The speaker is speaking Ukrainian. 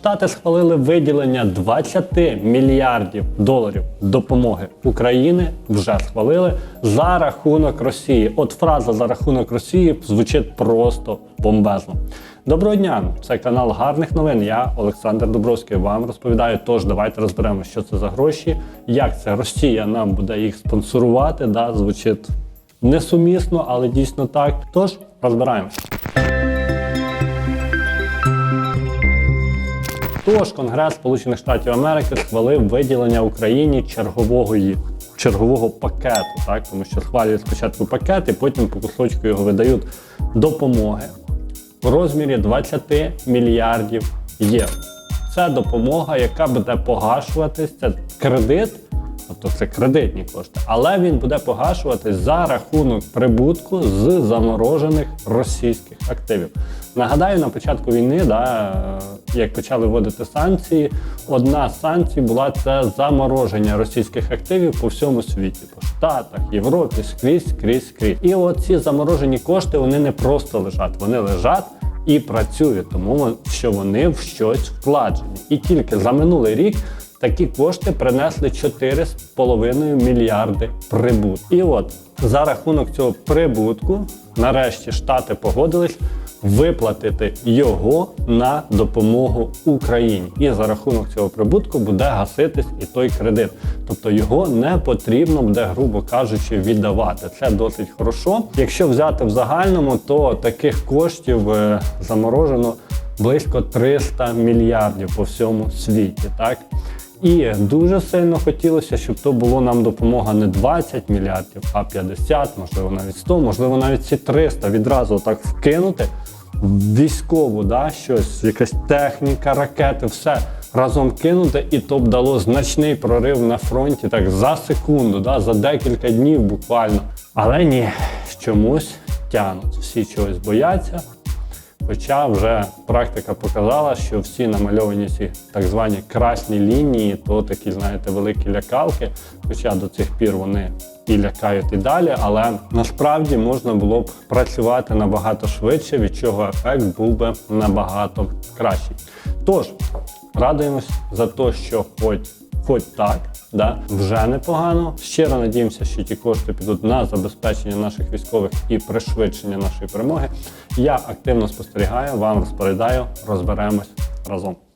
Штати схвалили виділення 20 мільярдів доларів допомоги України. Вже схвалили за рахунок Росії. От фраза за рахунок Росії звучить просто бомбезно. Доброго дня! Це канал гарних новин. Я Олександр Добровський вам розповідаю. Тож давайте розберемо, що це за гроші, як це Росія нам буде їх спонсорувати. Да, звучить несумісно, але дійсно так. Тож розбираємось. Тож Конгрес Сполучених Штатів Америки схвалив виділення Україні чергового чергового пакету, так тому що схвалюють спочатку пакет, і потім по кусочку його видають допомоги в розмірі 20 мільярдів євро. Це допомога, яка буде погашуватися кредит, тобто це кредитні кошти, але він буде погашуватись за рахунок прибутку з заморожених російських активів. Нагадаю, на початку війни, да, як почали вводити санкції, одна з санкцій була це замороження російських активів по всьому світі, по Штатах, Європі, скрізь, скрізь, скрізь. І от ці заморожені кошти вони не просто лежать, вони лежать і працюють, тому що вони в щось вкладені. І тільки за минулий рік такі кошти принесли 4,5 мільярди прибутку. І от за рахунок цього прибутку, нарешті штати погодились виплатити його на допомогу Україні. І за рахунок цього прибутку буде гаситись і той кредит. Тобто його не потрібно буде, грубо кажучи, віддавати. Це досить хорошо. Якщо взяти в загальному, то таких коштів е, заморожено близько 300 мільярдів по всьому світі. Так? І дуже сильно хотілося, щоб то було нам допомога не 20 мільярдів, а 50, можливо, навіть 100, можливо, навіть ці 300 відразу так вкинути в військову, да, щось, якась техніка, ракети, все разом кинути, і то б дало значний прорив на фронті так за секунду, да, за декілька днів буквально. Але ні, чомусь тянуть. Всі чогось бояться. Хоча вже практика показала, що всі намальовані ці так звані красні лінії, то такі, знаєте, великі лякалки. Хоча до цих пір вони і лякають і далі, але насправді можна було б працювати набагато швидше, від чого ефект був би набагато кращий. Тож радуємось за те, що хоч хоч так, да, вже непогано. Щиро надіємося, що ті кошти підуть на забезпечення наших військових і пришвидшення нашої перемоги. Я активно спостерігаю, вам розповідаю, розберемось разом.